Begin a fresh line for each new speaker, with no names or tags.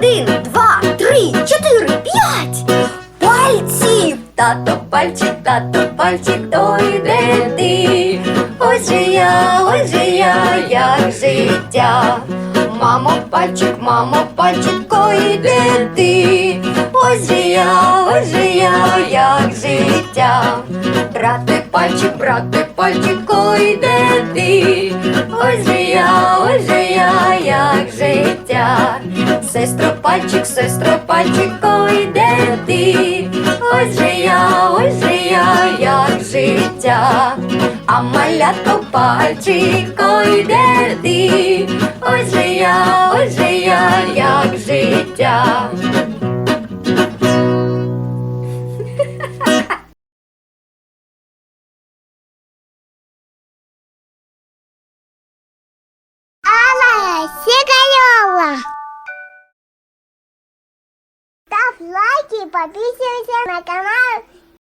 Один, два, три, чотири, п'ять. Пальців, тато, пальчик, тато, пальчик, то йде ти. Ось же я, ось же я, як життя. Мамо, пальчик, мамо, пальчик, йде ти. Ось же я, ось же я, як життя. Брате, пальчик, брате, пальчик, йде ти. Сестро, пальчик, сестро, пальчик, койде ти. Ось же я, ось же я, як життя. А малятко пальчик, койде
Лайки и подписывайся на канал